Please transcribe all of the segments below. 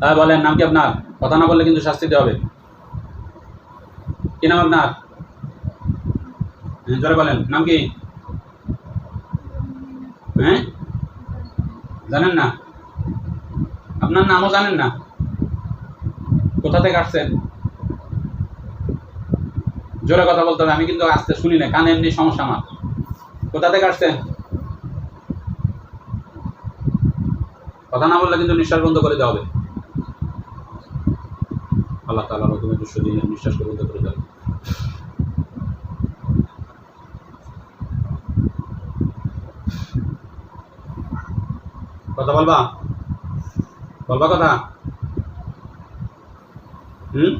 হ্যাঁ বলেন নাম কি আপনার? কথা না বললে কিন্তু শাস্তি দেওয়া হবে। কি নাম আপনার? হ্যাঁ, জোরে বলেন নাম কি? হ্যাঁ? জানেন না? আপনার নামও জানেন না? কোথা থেকে আসছেন? জোরে কথা বলতে হবে আমি কিন্তু আসতে শুনি না কানে এমনি সমস্যা আমার। কোথা থেকে আসছেন? কথা না বললে কিন্তু নিঃশ্বাস বন্ধ করে দেওয়া হবে। আল্লাহ তালা তুমি দুশো দিনের নিঃশ্বাসকে বন্ধ করে দেওয়া কথা বলবা? বলবা কথা? হুম?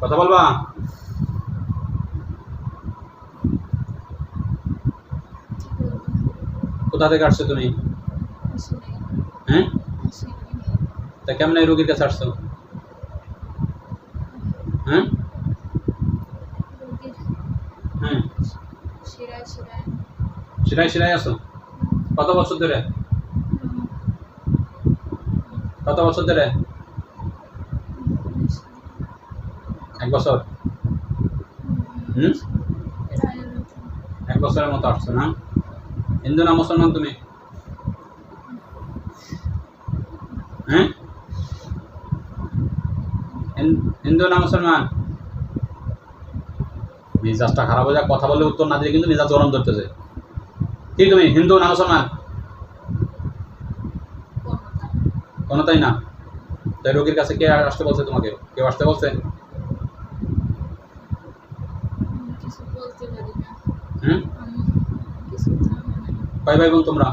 কথা বলবা? কোথা থেকে আসছো তুমি হ্যাঁ তা কেমন এই রোগীর কাছে আসছো? হ্যাঁ? হ্যাঁ। সেটাই সেটাই আসো কত বছর ধরে? কত বছর ধরে? এক বছর। হুম? এক বছরের মতো আসছো না? হিন্দু না মুসলমান তুমি? হ্যাঁ? হিন্দু না মুসলমান? মেজাজটা খারাপ হয়ে যায় কথা বললে উত্তর না দিলে কিন্তু মেজাজ গরম ধরতেছে কি তুমি, হিন্দু না মুসলমান? কোনো তাই না তাই রোগীর কাছে কে আসতে বলছে তোমাকে? কেউ আসতে বলছে? হুম? কয় ভাই বোন তোমরা।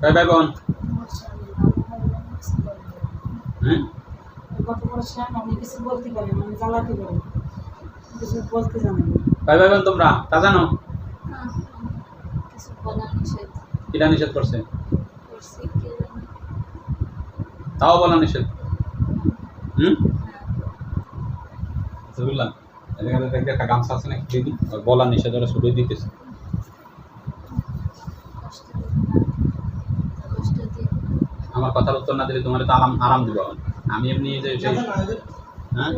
কয় ভাই বোন। হ্যাঁ? কত বড় সাপ আমি কিছু বলতে পারি না আমি জ্বালাতে পারি কিছু বলতে জানি না। কয় ভাই বোন তোমরা তা জানো? কিছু বলা নিষেধ। কিটা নিষেধ করছে? তাও বলা নিষেধ? হুম? হ্যাঁ। বুঝলাম এখানে দেখতে একটা গামছা আছে না দিয়ে দিই আর বলা নিষেধ ওরা শুধুই দিতেছে কষ্ট দিও না কষ্ট দিও না আমার কথার উত্তর না দিলে তোমার তো আরাম আরাম দিব। আমি এমনি যে হ্যাঁ।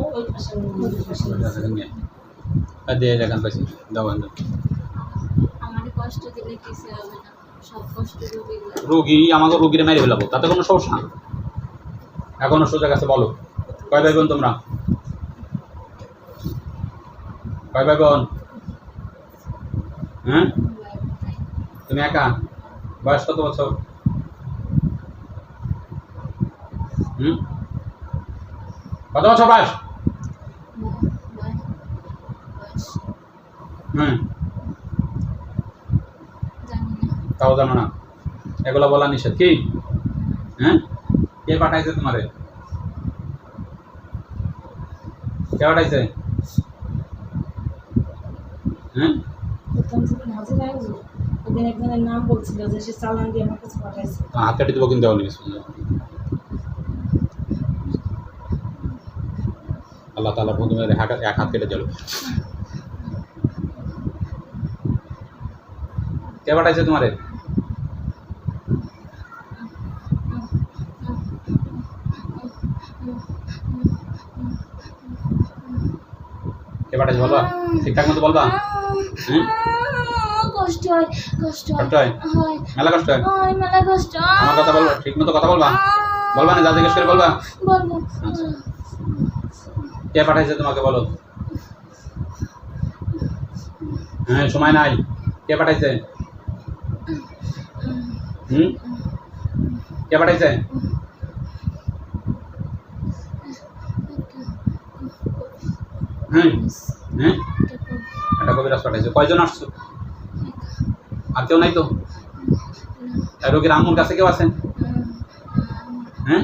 রুগী, আমাকে রুগীরে মেরে ফেলাবো, তাতে কোনো সমস্যা না। এখনও সোজা বলো। কয় ভাই বোন তোমরা? কয় ভাই বোন? হ্যাঁ? তুমি একা? বয়স কত বছর? হুম? কত বছর বয়স? হুম। তাও জানো না। এগুলো বলা নিষেধ কি? হ্যাঁ কে পাঠাইছে তোমারে? কে পাঠাইছে? হ্যাঁ প্রথম যেদিন হাজির একজনের নাম বলছিল যে সে চালান দিয়ে আমার কাছে পাঠাইছে। হাত কিন্তু দেওয়া নিস আল্লাহ তালা প্রথমে এক হাত- এক হাত কেটে দিল। কে পাঠাইছে তোমারে? কে পাঠাইছে বলবা? ঠিকঠাক মতো বলবা? কষ্ট হয় কষ্ট হয়। কষ্ট মেলা কষ্ট হয়? মেলা কষ্ট। আমার কথা বলবা? ঠিক মতো কথা বলবা? বলবা না যা জিজ্ঞেস করে বলবা বলব। আচ্ছা। কে পাঠাইছে তোমাকে বলো? হ্যাঁ সময় নাই। কে পাঠাইছে? হুম? কে পাঠাইছে? হুম হ্যাঁ। একটা পাঠাইছে। কয়জন আসছো? আর কেউ নাই তো? কাছে কেউ আছেন? হ্যাঁ?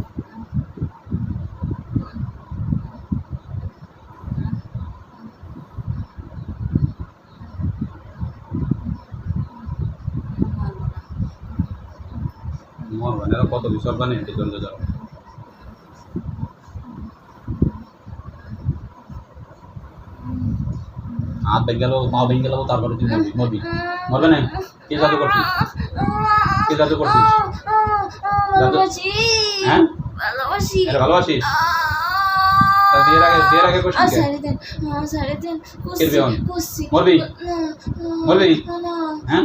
এরা কত বিসর বানে হেঁটে চলে যাও হাত ভেঙে গেল পা ভেঙে গেল তারপরে তুই মরবি মরবি। মরবে না কে জাদু করছিস? কে জাদু করছিস? হ্যাঁ? হ্যাঁ?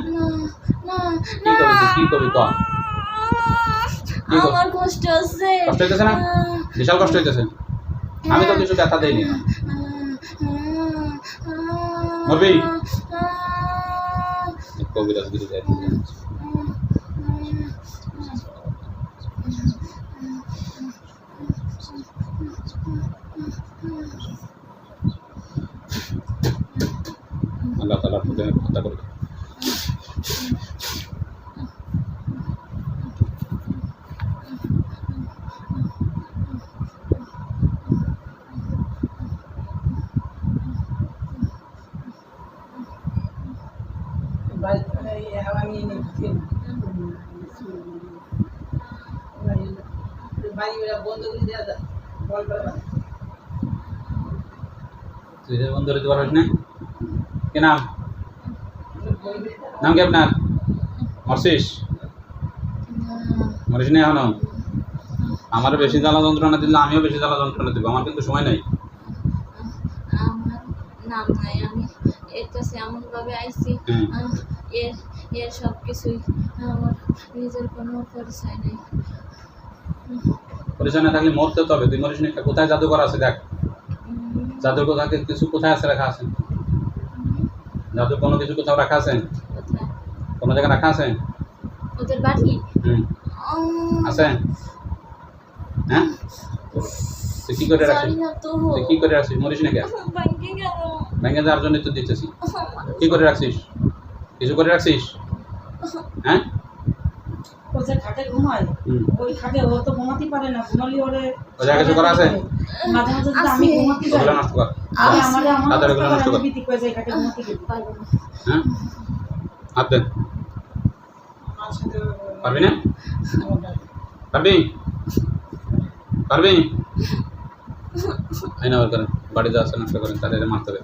কি করবি কি করবি কর- আমার কষ্ট হচ্ছে। কষ্ট হইতেছে না? বিশাল কষ্ট হইতেছে। আমি তো কিছু ব্যথা দেইনি। মরবি? কবিরাজ কিছু দেয় আল্লাহ তালার প্রতি হত্যা করে দাও। আমি বন্ধ করে দেওয়া যায় বল তুই যে বন্ধু দিতে না? কি নাম? নাম কি আপনার? মরছিস মরিস না এখনও? আমার বেশি জ্বালা যন্ত্রণা দিলে আমিও বেশি জ্বালা যন্ত্রণা দিব আমার কিন্তু সময় নাই। আমার নাম নাই আমি এর কাছে এমনভাবে আইছি এর এর সব কিছুই আমার নিজের কোনো পরিচয় নেই। পরিচয় না থাকলে মরতে তো হবে তুই মরিস না কোথায় জাদুঘর আছে দেখ। জাদুর কোথাও কিছু কোথায় আছে রাখা আছে? জাদুর কোনো কিছু কোথাও রাখা আছে? কোনো জায়গায় রাখা আছে? ওদের বাড়ি? হুম। আছে? হ্যাঁ? তুই কি করে রাখিস তুই কি করে রাখিস মরিস না কে ব্যাংকে ব্যাংকে যাওয়ার জন্য তো দিতেছি। কি করে রাখছিস? কিছু করে রাখছিস? হ্যাঁ? ও যে খাটে ঘুমায় ওই খাটে ও তো ঘুমাতে পারে না ঘুমালি ওরে ও কিছু করা আছে? মাঝে মাঝে যদি আমি ঘুমাতে যাই নষ্ট আমারে আমার নষ্ট কর। ভীতি করে যাই খাটে ঘুমাতে গেলে। পারব না হ্যাঁ হাত দেন পারবি না? পারবি? পারবি? আইন আবার করেন বাড়ি আসা নষ্ট করেন তাদের মারতে হবে।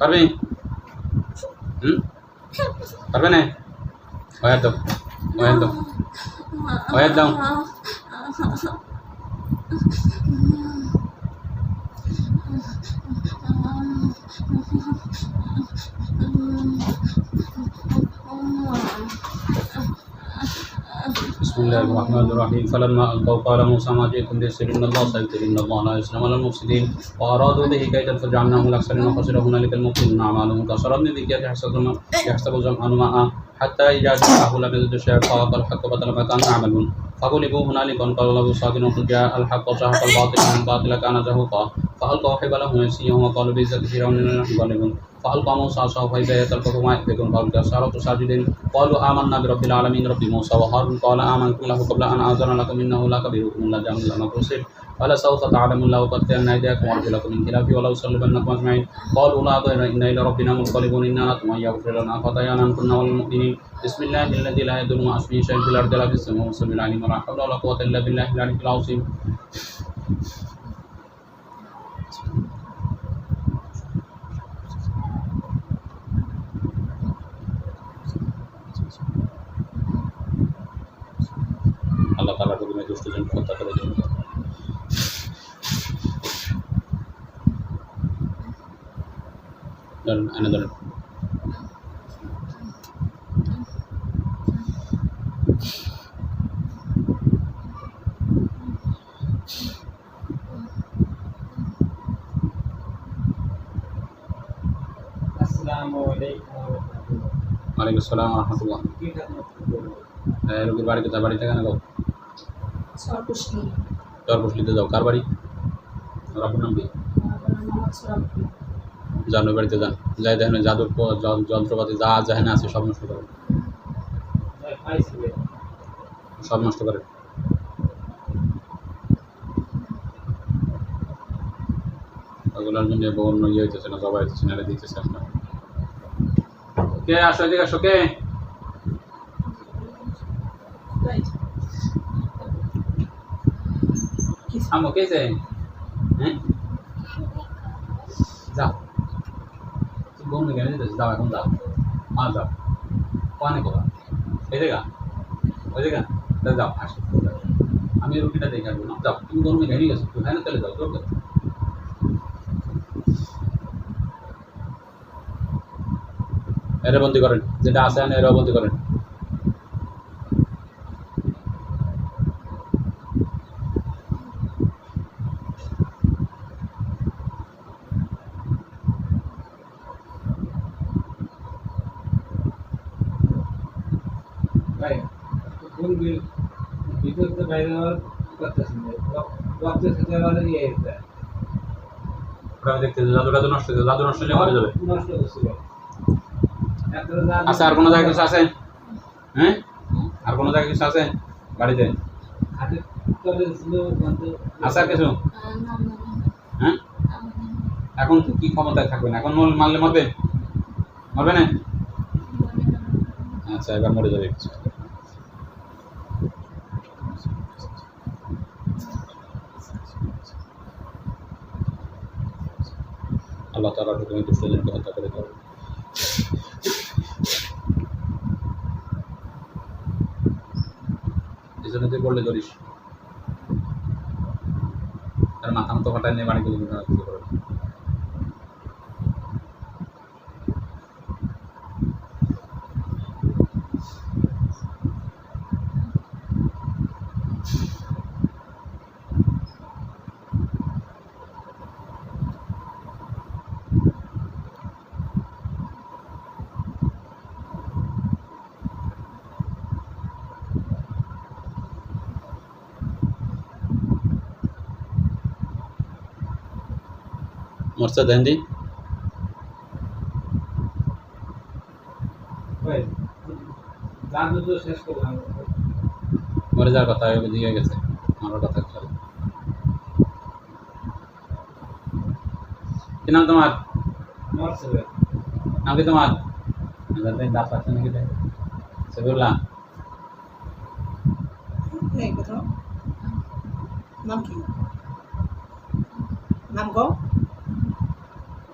পারবি? হুম? পারবে না? ওয়ার দাও ওয়ার দাও ওয়ার দাও بسم الله الرحمن الرحيم. فلما ألقوا قال موسى ما جئتم به سر إن الله سيبتلي إن الله لا يسلم على المفسدين. وأرادوا به كيدا فجعلناهم الأكثرين وخسر هنالك المبطلون أعمالهم كسراب بذكر يحسب يحسب الظمآن ماء حتى إذا جاءه لم يجد شيئا فوق الحق بطل ما كانوا يعملون. فغلبوا هنالك وانقلبوا صاغرين وقل جاء الحق وزهق الباطل إن الباطل كان زهوقا. فألقوا حبالهم ويسيهم وقالوا بعزة فرعون إننا نحن غالبون فألقى موسى عصاه فإذا هي تلقف ما يأفكون قالوا السحرة ساجدين قالوا آمنا برب العالمين رب موسى وهارون قال آمنتم له قبل أن آذن لكم إنه لكبيركم الذي علمكم لكم السحر فلسوف تعلمون له قطعن أيديكم وأرجلكم من خلاف ولأصلبنكم أجمعين قالوا لا ضير إنا إلى ربنا منقلبون إنا نطمع أن يغفر لنا خطايانا أن كنا والمؤمنين بسم الله الذي لا يضر مع اسمه شيء في الأرض ولا في السماء والسميع العليم ولا حول ولا قوة إلا بالله العلي العظيم ধরুন এনে ধরুন আসসালামু আলাইকুম ওয়া রাহমাতুল্লাহ। ওয়ালাইকুম আসসালাম রহমতুল্লাহ। রোগীর বাড়ি কোথায়? বাড়িতে কেন যাও? সরপুষ্টি যাও। কার বাড়ি? আপনার নাম কি জানো বাড়িতে যান। যাই দেখেন জাদুর যন্ত্রপাতি যা যেখানে আছে সব নষ্ট করেন। আইসিবে সব নষ্ট করে ওগুলোর জন্য অন্য ইয়ে হইতেছে না জবাই হইতেছে না দিতেছে আপনার কে আসো এদিকে আসো কে? হ্যাঁ? যাও। বোন কেন দিতেছে যাও এখন যাও মা যাও কোয়ানে কোথা এই জায়গা ওই জায়গা তা যাও আসো আমি রুটিটা দেখে আসব। না যাও, তুমি গরমে ঘেমে গেছো। তুই হ্যাঁ চলে যাও তোর এরে বন্দি করেন। যেটা আসে না এরা বন্দি করেন। খেতে পারে ইয়ে জাদুটা তো নষ্ট হয়েছে জাদু নষ্ট হলে মরে যাবে। নষ্ট আচ্ছা আর কোনো কিছু আছে? হ্যাঁ? আর কোনো কিছু আছে? বাড়িতে? কিছু না হয় হ্যাঁ হয়? এখন তো কি ক্ষমতায় থাকবেন? এখন মর- মারলে মরবে? মরবে না? আচ্ছা এবার মরে যাবে কিছু। আল্লাহ তালা তুমি দুষ্টজনকে হত্যা করে দাও পিছনে তুই বললে ধরিস তার মাথা মতো ফাটায় নিয়ে বাড়ি করে না। মরছে দেন দি ভাই জাদু তো শেষ করলাম মরে যাওয়ার কথা এবার দিয়ে গেছে আমার কথা চল কি নাম তোমার মরছে ভাই নাম কি তোমার দাঁত পাচ্ছে নাকি সেগুলা এই কথা নাম কি নাম কও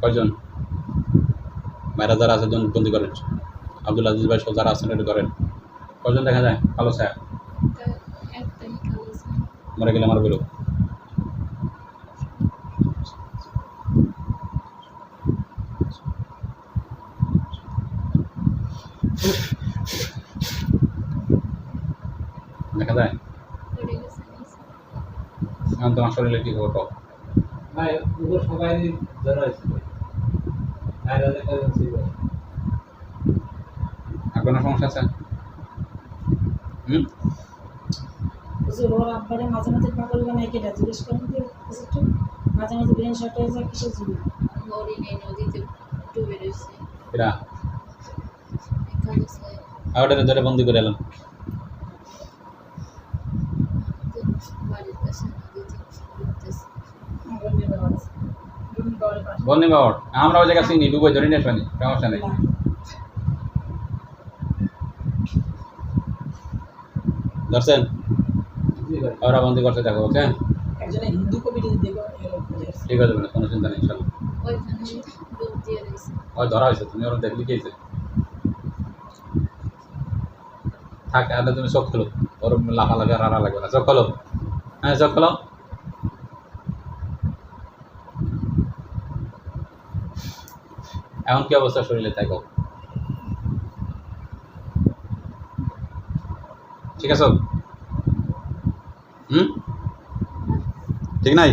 কয়জন? বাইরে যারা আছে বন্দি করেন। আব্দুল আজিজ ভাই সব যারা আছেন করেন। কয়জন দেখা যায়? কালো ছায়া? মরে গেলে আমার বেরো দেখা যায়। এখন তোমার শরীরে কি খবর? পাও ভাই সবাই ধরা হয়েছিল আর কোনো সমস্যা আছে? হুম? হুজুর ওর আব্বারে মাঝে মাঝে পাগল বানায় কেটে জিজ্ঞেস করেন যে একটু মাঝে মাঝে ব্রেন শর্ট হয়ে যায় কিসের জন্য? হরিণ এই নদীতে ডুবে রয়েছে। এরা? এই কালো সাইড আউটারে ধরে বন্দি করে এলাম বাড়ির পাশে নদীতে ঘুরতেছে আমার নিয়ে বাবা আছে রুমি বাবার পাশে বন্দি বাবর আমরা ওই জায়গা চিনি ডুবে ধরে নিয়ে শুনি সমস্যা নেই। ধরছেন? ওরা বন্দি করতে দেখো ওকে? ঠিক আছে মানে কোনো চিন্তা নেই ওই ধরা হয়েছে তুমি ওরা দেখলি কি থাক তাহলে তুমি চোখ খোলো। ওর লাফা লাগে রাড়া লাগবে না। চোখ খোলো। হ্যাঁ চোখ খোলো। এমন কি অবস্থা শরীরে থাকো ঠিক আছে? হুম? ঠিক নাই?